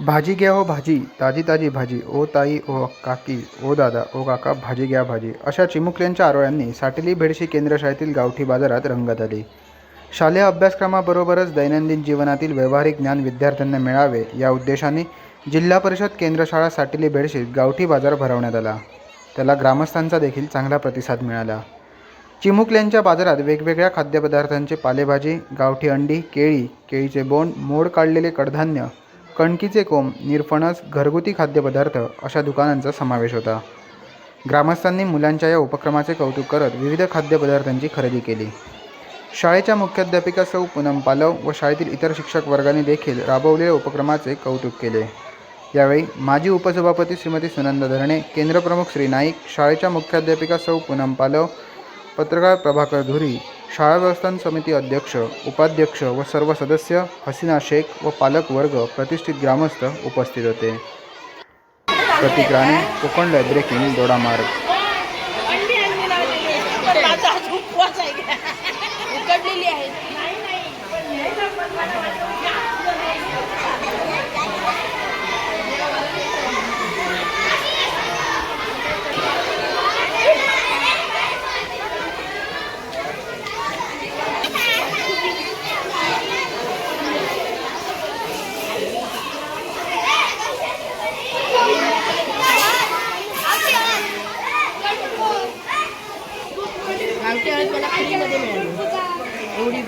भाजी घ्या हो भाजी ताजी ताजी भाजी. ओ ताई ओ काकी ओ दादा ओ काका भाजी घ्या भाजी. अशा चिमुकल्यांच्या आरोळ्यांनी साटेली भेडशी केंद्रशाळेतील गावठी बाजारात रंगत आली. शालेय अभ्यासक्रमाबरोबरच दैनंदिन जीवनातील व्यावहारिक ज्ञान विद्यार्थ्यांना मिळावे या उद्देशाने जिल्हा परिषद केंद्रशाळा साटेली बेडशीत गावठी बाजार भरवण्यात आला. त्याला ग्रामस्थांचा देखील चांगला प्रतिसाद मिळाला. चिमुकल्यांच्या बाजारात वेगवेगळ्या खाद्यपदार्थांचे पालेभाजी गावठी अंडी केळी केळीचे बोंड मोड काढलेले कडधान्य कणकीचे कोंब निरफणस घरगुती खाद्यपदार्थ अशा दुकानांचा समावेश होता. ग्रामस्थांनी मुलांच्या या उपक्रमाचे कौतुक करत विविध खाद्यपदार्थांची खरेदी केली. शाळेच्या मुख्याध्यापिका सौ पूनम पालव व शाळेतील इतर शिक्षक वर्गाने देखील राबवलेल्या उपक्रमाचे कौतुक केले. यावेळी माजी उपसभापती श्रीमती सुनंदा धरणे केंद्रप्रमुख श्री नाईक शाळेच्या मुख्याध्यापिका सौ पूनम पालव पत्रकार प्रभाकर धुरी शाळा व्यवस्थान समिती अध्यक्ष उपाध्यक्ष व सर्व सदस्य हसीना शेख व पालक वर्ग प्रतिष्ठित ग्रामस्थ उपस्थित होते. प्रतीक राणे कोकण लायब्रेकिंग दोडामार्ग गावठी हळद मला फ्रीमध्ये मिळाली. एवढी